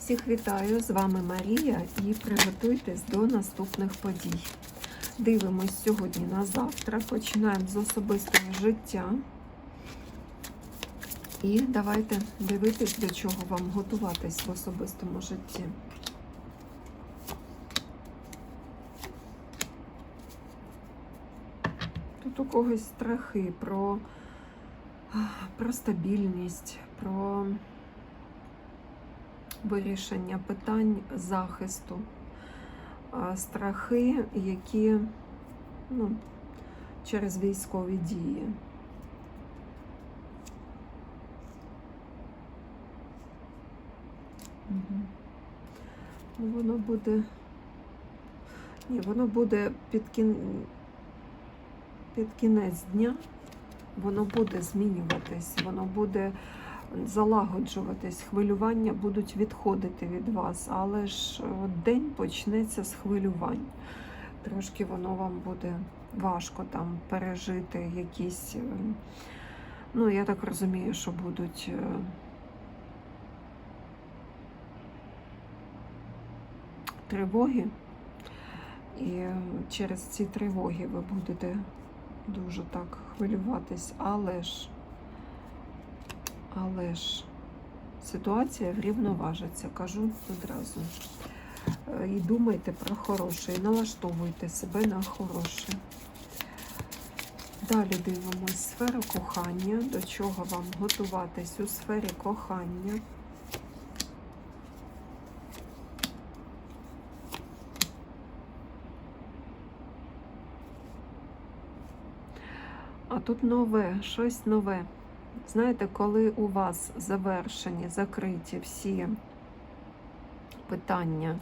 Всіх вітаю! З вами Марія і приготуйтесь до наступних подій. Дивимось сьогодні на завтра. Починаємо з особистого життя. І давайте дивитись, до чого вам готуватись в особистому житті. Тут у когось страхи про, про стабільність, про вирішення питань захисту, страхи, які ну, через військові дії. Ну, Воно буде. Ні, воно буде під, кін... під кінець дня, воно буде змінюватись, воно буде залагоджуватись, хвилювання будуть відходити від вас, але ж день почнеться з хвилювань. Трошки воно вам буде важко там пережити якісь, е, ну я так розумію, що будуть. е, Тривоги, і е, через ці тривоги ви будете дуже так хвилюватись, але ж але ж ситуація врівноважиться, кажу одразу. Е, І думайте про хороше, і налаштовуйте себе на хороше. Далі дивимось сферу кохання, до чого вам готуватись у сфері кохання. А тут нове, щось нове. Знаєте, коли у вас завершені, закриті всі питання,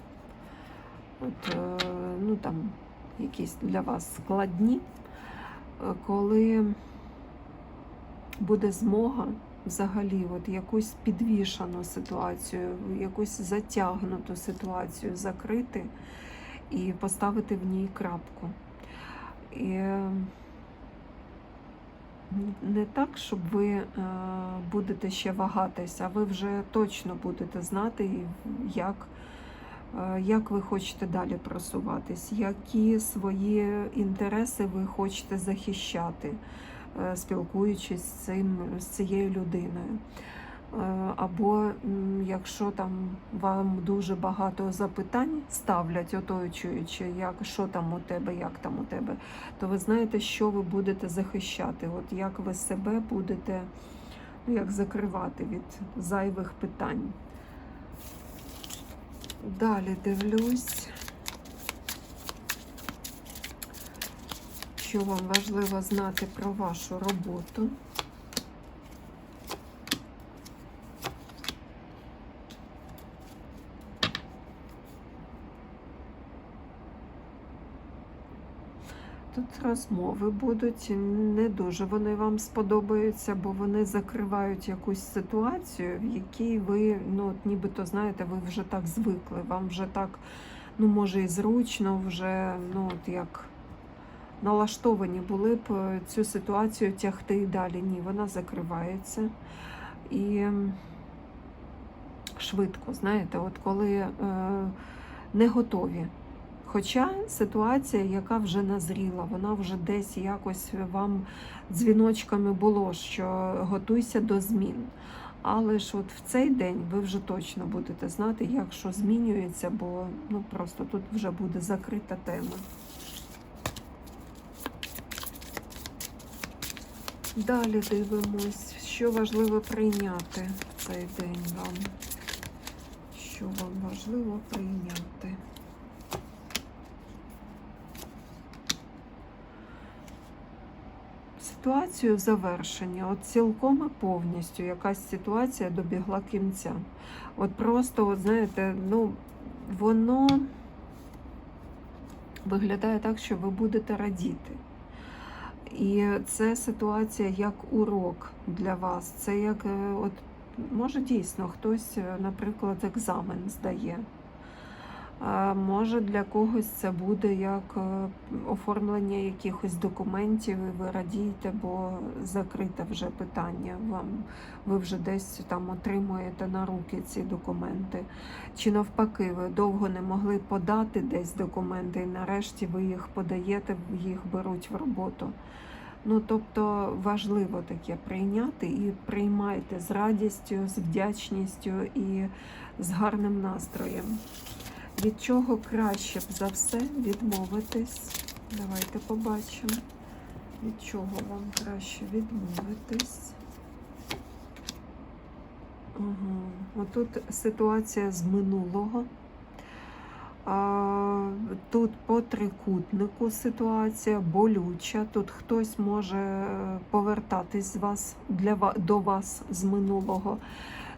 от, е, ну там якісь для вас складні, е, коли буде змога взагалі от якусь підвішану ситуацію, якусь затягнуту ситуацію закрити і поставити в ній крапку. І не так, щоб ви е, будете ще вагатись, а ви вже точно будете знати, як, е, як ви хочете далі просуватись, які свої інтереси ви хочете захищати, е, спілкуючись з, цим, з цією людиною. Е, Або якщо там вам дуже багато запитань ставлять, оточуючи, як що там у тебе, як там у тебе, то ви знаєте, що ви будете захищати, от як ви себе будете ну, як закривати від зайвих питань. Далі дивлюсь, що вам важливо знати про вашу роботу. Тут розмови будуть не дуже вони вам сподобаються, бо вони закривають якусь ситуацію, в якій ви, ну нібито знаєте, ви вже так звикли. Вам вже так, ну може і зручно, вже ну от як налаштовані були б е, цю ситуацію тягти і далі. Ні, вона закривається. І швидко, знаєте, от коли е, не готові. Хоча ситуація, яка вже назріла, вона вже десь якось вам дзвіночками було, що готуйся до змін. Але ж от в цей день ви вже точно будете знати, як що змінюється, бо ну просто тут вже буде закрита тема. Далі дивимось, що важливо прийняти в цей день вам. Що вам важливо прийняти? Ситуацію завершення, от цілком і повністю якась ситуація добігла кінця. От просто, от знаєте, ну воно виглядає так, що ви будете радіти. І це ситуація як урок для вас. Це як, е, от, може дійсно, хтось, е, наприклад, екзамен здає. Може для когось це буде як е, оформлення якихось документів, і ви радієте, бо закрите вже питання. Вам ви вже десь там отримуєте на руки ці документи. Чи навпаки, ви довго не могли подати десь документи, і нарешті ви їх подаєте, їх беруть в роботу. Ну, тобто важливо таке прийняти і приймайте з радістю, з вдячністю і з гарним настроєм. Від чого краще б за все відмовитись? Давайте побачимо. Від чого вам краще відмовитись? Ага. Отут ситуація з минулого. Тут по трикутнику ситуація болюча. Тут хтось може повертатись з вас для до вас з минулого.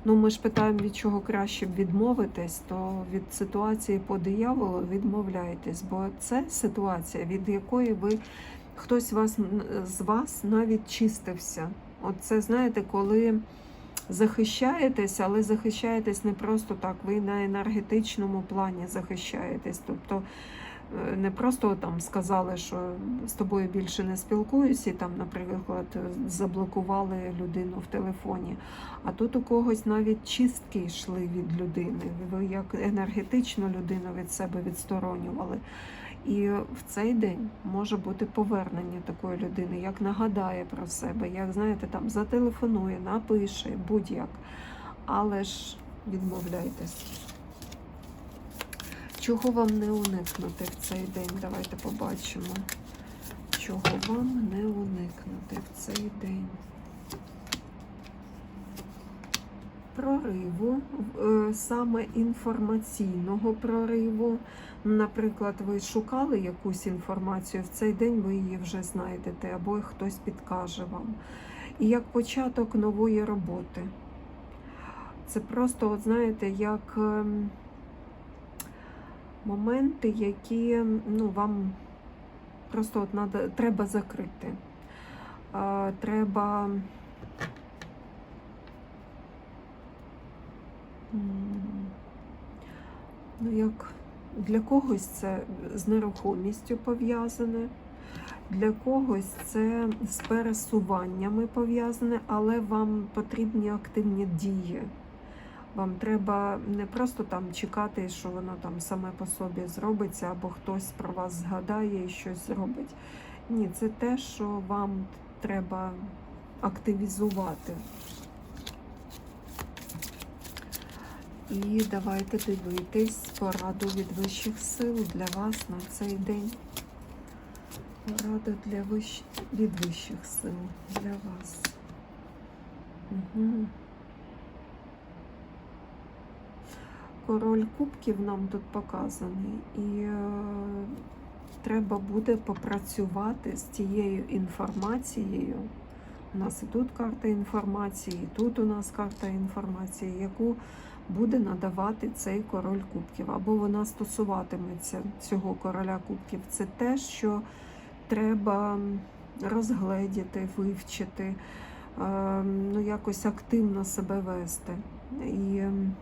Ну, ми ж питаємо, від чого краще б відмовитись, то від ситуації по дияволу відмовляєтесь, бо це ситуація, від якої ви хтось вас з вас навіть чистився. От це знаєте, коли захищаєтесь, але захищаєтесь не просто так, ви на енергетичному плані захищаєтесь. Тобто не просто там сказали, що з тобою більше не спілкуюся, і там, наприклад, заблокували людину в телефоні. А тут у когось навіть чистки йшли від людини. Ви як енергетичну людину від себе відсторонювали. І в цей день може бути повернення такої людини, як нагадає про себе, як знаєте, там зателефонує, напише, будь-як. Але ж відмовляйтесь. Чого вам не уникнути в цей день? Давайте побачимо. Чого вам не уникнути в цей день? Прориву, е, саме інформаційного прориву. Наприклад, ви шукали якусь інформацію, в цей день ви її вже знайдете, або хтось підкаже вам. І як початок нової роботи. Це просто, от знаєте, як ем, моменти, які ну, вам просто от надо, треба закрити. Е, Треба. Ну, як для когось це з нерухомістю пов'язане, для когось це з пересуваннями пов'язане, але вам потрібні активні дії. Вам треба не просто там чекати, що воно там саме по собі зробиться, або хтось про вас згадає і щось зробить. Ні, це те, що вам треба активізувати. І давайте дивитись пораду від вищих сил для вас на цей день. Порада для вищ... від вищих сил для вас. Угу. Король кубків нам тут показаний, і е, треба буде попрацювати з тією інформацією. У нас і тут карта інформації, і тут у нас карта інформації, яку буде надавати цей король кубків, або вона стосуватиметься цього короля кубків. Це те, що треба розгледіти, вивчити, е, ну якось активно себе вести. І ем,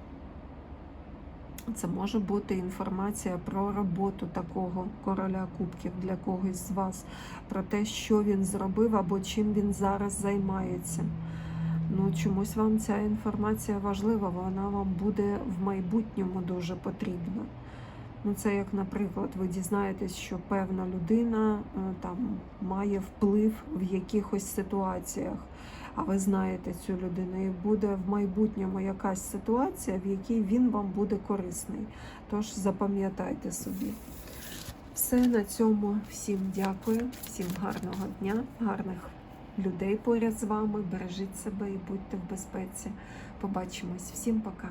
це може бути інформація про роботу такого короля кубків для когось з вас, про те, що він зробив або чим він зараз займається. Ну, чомусь вам ця інформація важлива, вона вам буде в майбутньому дуже потрібна. Ну, це як, наприклад, ви дізнаєтесь, що певна людина е, там має вплив в якихось ситуаціях, а ви знаєте цю людину, і буде в майбутньому якась ситуація, в якій він вам буде корисний. Тож запам'ятайте собі. Все на цьому. Всім дякую, всім гарного дня, гарних людей поряд з вами. Бережіть себе і будьте в безпеці. Побачимось. Всім пока.